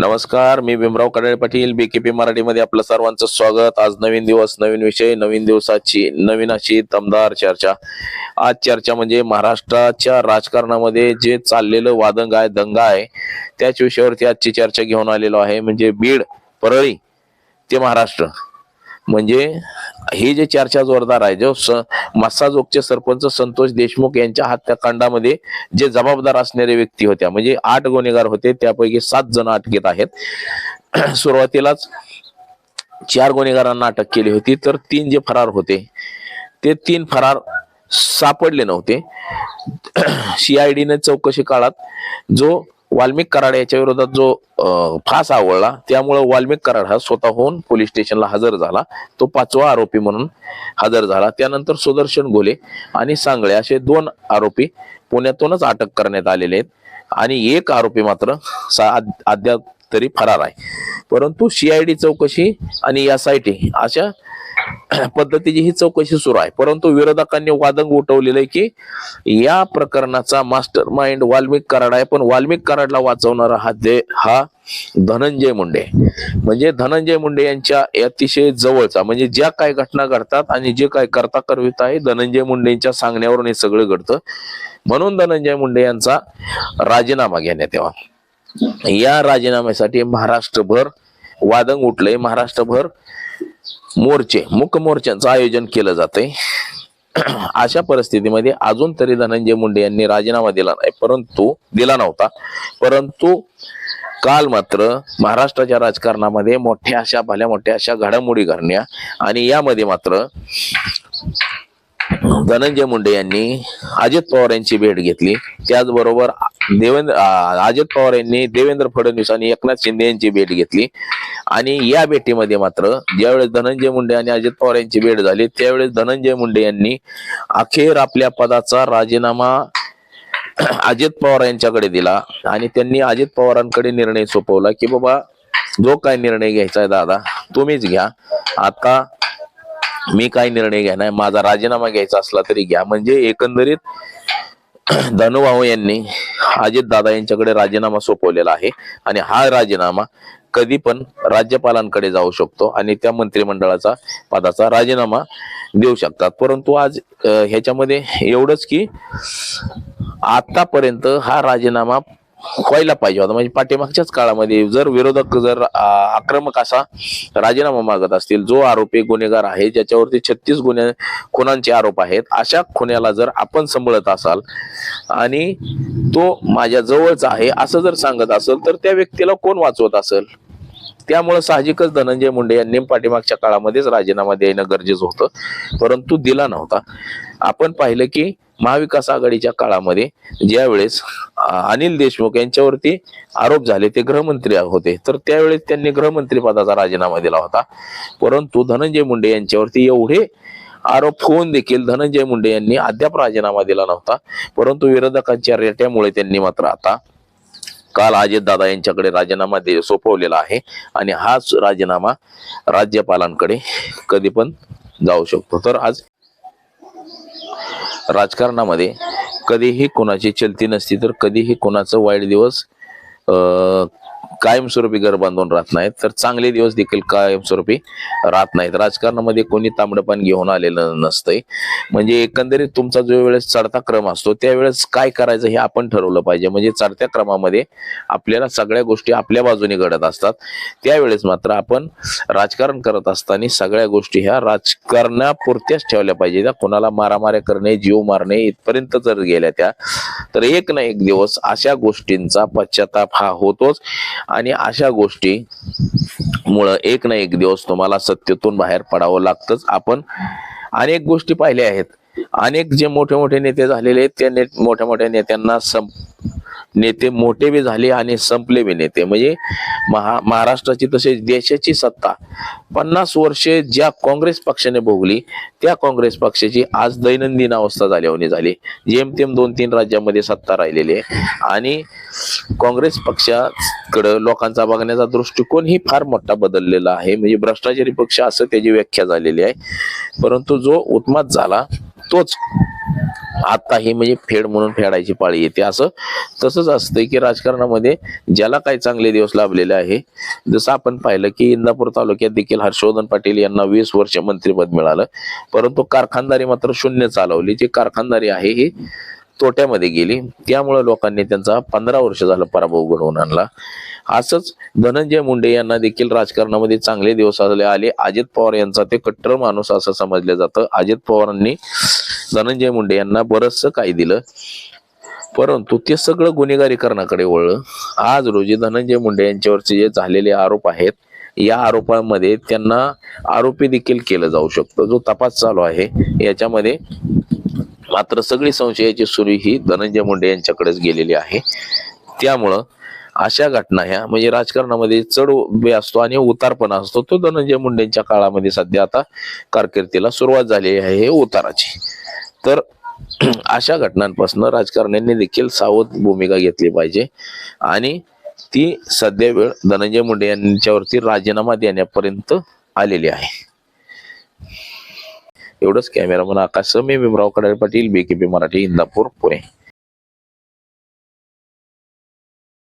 नमस्कार मी भीमराव कडाळे पाटील बीकेपी मराठीमध्ये आपलं सर्वांचं स्वागत. आज नवीन दिवस नवीन विषय नवीन दिवसाची नवीन अशी दमदार चर्चा. आज चर्चा म्हणजे महाराष्ट्राच्या राजकारणामध्ये जे चाललेलं वादंग आहे दंगा आहे त्याच विषयावरती आजची चर्चा घेऊन आलेलो आहे. म्हणजे बीड परळी ते महाराष्ट्र. म्हणजे ही जे चर्चा जोरदार आहे जो स मस्साजोगचे सरपंच संतोष देशमुख यांच्या हत्याकांडामध्ये जे जबाबदार असणारे व्यक्ती होत्या म्हणजे आठ गुन्हेगार होते त्यापैकी सात जण अटकेत आहेत. सुरुवातीलाच चार गुन्हेगारांना अटक केली होती तर तीन जे फरार होते ते तीन फरार सापडले नव्हते. सीआयडीने चौकशी काळात जो वाल्मिक कराड याच्या विरोधात जो फास आवळला त्यामुळे वाल्मिक कराड हा स्वतःहून पोलीस स्टेशनला हजर झाला. तो पाचवा आरोपी म्हणून हजर झाला. त्यानंतर सुदर्शन गोले आणि सांगळे असे दोन आरोपी पुण्यातूनच अटक करण्यात आलेले आहेत. आणि एक आरोपी मात्र अद्याप तरी फरार आहे. परंतु सीआयडी चौकशी आणि एस आय टी अशा पद्धतीची ही चौकशी सुरू आहे. परंतु विरोधकांनी वादंग उठवलेलं आहे की या प्रकरणाचा मास्टर माइंड वाल्मिक कराड आहे. पण वाल्मिक कराडला वाचवणारा हा दे हा धनंजय मुंडे. म्हणजे धनंजय मुंडे यांच्या अतिशय जवळचा म्हणजे ज्या काय घटना घडतात आणि जे काय करता करवित आहे धनंजय मुंडेंच्या सांगण्यावरून हे सगळं घडतं. म्हणून धनंजय मुंडे यांचा राजीनामा घेण्यात यावा. या राजीनाम्यासाठी महाराष्ट्रभर वादंग उठलंय. महाराष्ट्रभर मोर्चे मुक मोर्चांचं आयोजन केलं जातंय. अशा परिस्थितीमध्ये अजून तरी धनंजय मुंडे यांनी राजीनामा दिला नाही परंतु दिला नव्हता. परंतु काल मात्र महाराष्ट्राच्या राजकारणामध्ये मोठ्या अशा भल्या मोठ्या अशा घडामोडी घडण्या आणि यामध्ये मात्र धनंजय मुंडे यांनी अजित पवार यांची भेट घेतली. त्याचबरोबर देवेंद्र अजित पवार यांनी देवेंद्र फडणवीस आणि एकनाथ शिंदे यांची भेट घेतली. आणि या भेटीमध्ये मात्र ज्यावेळेस धनंजय मुंडे आणि अजित पवार यांची भेट झाली त्यावेळेस धनंजय मुंडे यांनी अखेर आपल्या पदाचा राजीनामा अजित पवार यांच्याकडे दिला. आणि त्यांनी अजित पवारांकडे निर्णय सोपवला की बाबा जो काय निर्णय घ्यायचा आहे दादा तुम्हीच घ्या. आता मी काय निर्णय घेणार माझा राजीनामा घ्यायचा असला तरी घ्या. म्हणजे एकंदरीत धनुभाऊ यांनी अजित दादा यांच्याकडे राजीनामा सोपवलेला आहे. आणि हा राजीनामा कधी पण राज्यपालांकडे जाऊ शकतो आणि त्या मंत्रिमंडळाचा पदाचा राजीनामा देऊ शकतात. परंतु आज ह्याच्यामध्ये एवढंच की आतापर्यंत हा राजीनामा व्हायला पाहिजे होता. म्हणजे पाठीमागच्याच काळामध्ये जर विरोधक जर आक्रमक असा राजीनामा मागत असतील जो आरोपी गुन्हेगार आहे ज्याच्यावरती छत्तीस गुन्हे खुनांचे आरोप आहेत अशा खुन्याला जर आपण सांभाळत असाल आणि तो माझ्या जवळचा आहे असं जर सांगत असेल तर त्या व्यक्तीला कोण वाचवत असेल? त्यामुळे साहजिकच धनंजय मुंडे यांनी पाठीमागच्या काळामध्येच राजीनामा देणं गरजेचं होतं. परंतु दिला नव्हता. आपण पाहिलं की महाविकास आघाडीच्या काळामध्ये ज्यावेळेस अनिल देशमुख यांच्यावरती आरोप झाले ते गृहमंत्री होते. तर त्यावेळेस त्यांनी गृहमंत्री पदाचा राजीनामा दिला होता. परंतु धनंजय मुंडे यांच्यावरती एवढे आरोप होऊन देखील धनंजय मुंडे यांनी अद्याप राजीनामा दिला नव्हता. परंतु विरोधकांच्या रेट्यामुळे त्यांनी मात्र आता काल अजित दादा यांच्याकडे राजीनामा दे सोपवलेला आहे. आणि हाच राजीनामा राज्यपालांकडे कधी पण जाऊ शकतो. तर आज राजकारणामध्ये कधीही कोणाची चलती नसती तर कधीही कोणाचं वाईट दिवस कायमस्वरूपी घर बांधून राहत नाहीत तर चांगले दिवस देखील कायमस्वरूपी राहत नाहीत. राजकारणामध्ये कोणी तांबडपान घेऊन आलेलं नसतंय. म्हणजे एकंदरीत तुमचा जो वेळेस चढता क्रम असतो त्यावेळेस काय करायचं हे आपण ठरवलं पाहिजे. म्हणजे चढत्या क्रमामध्ये आपल्याला सगळ्या गोष्टी आपल्या बाजूने घडत असतात. त्यावेळेस मात्र आपण राजकारण करत असताना सगळ्या गोष्टी ह्या राजकारणापुरत्याच ठेवल्या पाहिजे त्या कोणाला मारामाऱ्या करणे जीव मारणे इथपर्यंत जर गेल्या त्या तर एक ना एक दिवस अशा गोष्टींचा पश्चाताप हा होतोच. आणि अशा गोष्टी मुळे एक ना एक दिवस तुम्हाला सत्तेतून बाहेर पडावं लागतंच. आपण अनेक गोष्टी पाहिल्या आहेत. अनेक जे मोठे मोठे नेते झालेले आहेत त्या ने मोठ्या मोठ्या नेत्यांना संप नेते मोठे बी झाले आणि संपले बी नेते. म्हणजे महा महाराष्ट्राची तसेच देशाची सत्ता. पन्नास वर्षे ज्या काँग्रेस पक्षाने भोगली त्या काँग्रेस पक्षाची आज दैनंदिन अवस्था झाल्याने झाली. जेमतेम दोन तीन राज्यामध्ये सत्ता राहिलेली आहे. आणि काँग्रेस पक्षाकडं लोकांचा बघण्याचा दृष्टिकोन ही फार मोठा बदललेला आहे. म्हणजे भ्रष्टाचारी पक्ष असं त्याची व्याख्या झालेली आहे. परंतु जो उत्मात झाला तोच आता ही म्हणजे फेड म्हणून फेडायची पाळी येते. असं तसंच असतंय की राजकारणामध्ये ज्याला काही चांगले दिवस लाभलेले आहे जसं आपण पाहिलं की इंदापूर तालुक्यात देखील हर्षवर्धन पाटील यांना वीस वर्ष मंत्रिपद मिळालं. परंतु कारखानदारी मात्र शून्य चालवली. जी कारखानदारी आहे ही तोट्यामध्ये गेली. त्यामुळे लोकांनी त्यांचा पंधरा वर्ष झालं पराभव घडवून आणला. असंच धनंजय मुंडे यांना देखील राजकारणामध्ये चांगले दिवस आले. आले. अजित पवार यांचा ते कट्टर माणूस असं समजलं जातं. अजित पवारांनी धनंजय मुंडे यांना बरंच काय दिलं. परंतु ते सगळं गुन्हेगारीकरणाकडे वळलं. आज रोजी धनंजय मुंडे यांच्यावरचे जे झालेले आरोप आहेत या आरोपांमध्ये त्यांना आरोपी देखील केलं जाऊ शकतं. जो तपास चालू आहे याच्यामध्ये मात्र सगळी संशयाची सुरी ही धनंजय मुंडे यांच्याकडेच गेलेली आहे. त्यामुळं अशा घटना ह्या म्हणजे राजकारणामध्ये चढ उभे असतो आणि उतारपणा असतो तो धनंजय मुंडेंच्या काळामध्ये सध्या आता कारकिर्दीला सुरुवात झालेली आहे हे उताराची. तर अशा घटनांपासून राजकारण्यांनी देखील सावध भूमिका घेतली पाहिजे. आणि ती सध्या वेळ धनंजय मुंडे यांच्यावरती राजीनामा देण्यापर्यंत आलेली आहे. एवढंच कॅमेरामन आकाश समे भीमराव कडाळे पाटील बीकेपी मराठी इंदापूर पुणे.